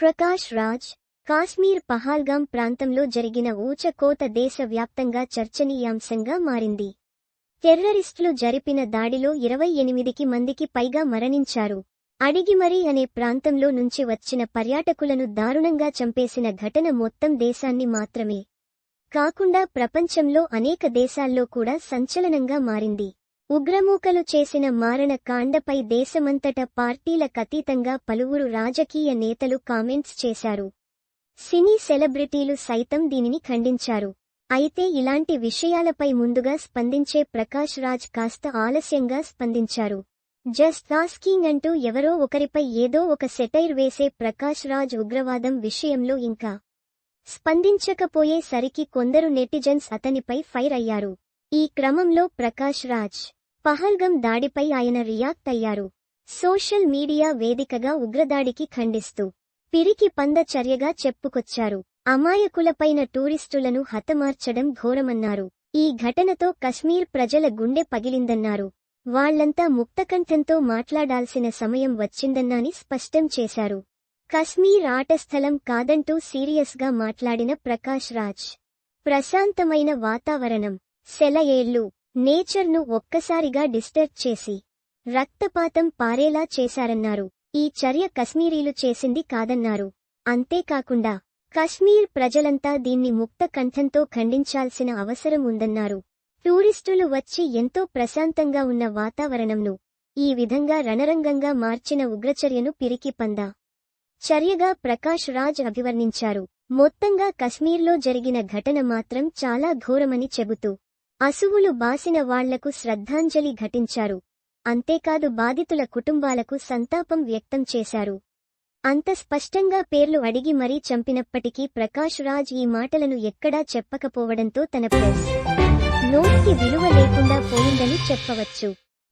ప్రకాష్ రాజ్ కాశ్మీర్ పహాల్గాం ప్రాంతంలో జరిగిన ఊచకోత దేశవ్యాప్తంగా చర్చనీయాంశంగా మారింది. టెర్రరిస్టులు జరిపిన దాడిలో ఇరవై ఎనిమిదికి మందికి పైగా మరణించారు. అడిగిమరి అనే ప్రాంతంలో నుంచి వచ్చిన పర్యాటకులను దారుణంగా చంపేసిన ఘటన మొత్తం దేశాన్ని మాత్రమే కాకుండా ప్రపంచంలో అనేక దేశాల్లో కూడా సంచలనంగా మారింది. ఉగ్రమూకలు చేసిన మారణ కాండపై దేశమంతట పార్టీలకతీతంగా పలువురు రాజకీయ నేతలు కామెంట్స్ చేశారు. సినీ సెలబ్రిటీలు సైతం దీనిని ఖండించారు. అయితే ఇలాంటి విషయాలపై ముందుగా స్పందించే ప్రకాష్ రాజ్ కాస్త ఆలస్యంగా స్పందించారు. జస్ట్ ఆస్కింగ్ అంటూ ఎవరో ఒకరిపై ఏదో ఒక సెటైర్ వేసే ప్రకాష్ రాజ్ ఉగ్రవాదం విషయంలో ఇంకా స్పందించకపోయేసరికి కొందరు నెటిజన్స్ అతనిపై ఫైర్ అయ్యారు. ఈ క్రమంలో ప్రకాష్ రాజ్ పహల్గం దాడిపై ఆయన రియాక్ట్ అయ్యారు. సోషల్ మీడియా వేదికగా ఉగ్రదాడికి ఖండిస్తూ పిరికి పంద చర్యగా చెప్పుకొచ్చారు. అమాయకులపైన టూరిస్టులను హతమార్చడం ఘోరమన్నారు. ఈ ఘటనతో కశ్మీర్ ప్రజల గుండె పగిలిందన్నారు. వాళ్ళంతా ముక్తకంఠంతో మాట్లాడాల్సిన సమయం వచ్చిందన్నాని స్పష్టం చేశారు. కశ్మీర్ ఆటస్థలం కాదంటూ సీరియస్గా మాట్లాడిన ప్రకాష్ రాజ్. ప్రశాంతమైన వాతావరణం. సెలయేళ్ళు నేచర్ను ఒక్కసారిగా డిస్టర్బ్ చేసి రక్తపాతం పారేలా చేశారన్నారు. ఈ చర్య కశ్మీరీలు చేసింది కాదన్నారు. అంతేకాకుండా కశ్మీర్ ప్రజలంతా దీన్ని ముక్త కంఠంతో ఖండించాల్సిన అవసరం ఉందన్నారు. టూరిస్టులు వచ్చి ఎంతో ప్రశాంతంగా ఉన్న వాతావరణంను ఈ విధంగా రణరంగంగా మార్చిన ఉగ్రచర్యను పిరికి పందా. చర్యగా ప్రకాష్ రాజ్ అభివర్ణించారు. మొత్తంగా కశ్మీర్లో జరిగిన ఘటన మాత్రం చాలా ఘోరమని చెబుతూ అసువులు బాసిన వాళ్ళకు శ్రద్ధాంజలి ఘటించారు. అంతేకాదు బాధితుల కుటుంబాలకు సంతాపం వ్యక్తం చేశారు. అంత స్పష్టంగా పేర్లు అడిగి మరీ చంపినప్పటికీ ప్రకాష్ రాజ్ ఈ మాటలను ఎక్కడా చెప్పకపోవడంతో తన ప్రెస్ నోట్కి విలువ లేకుండా పోయిందని చెప్పవచ్చు.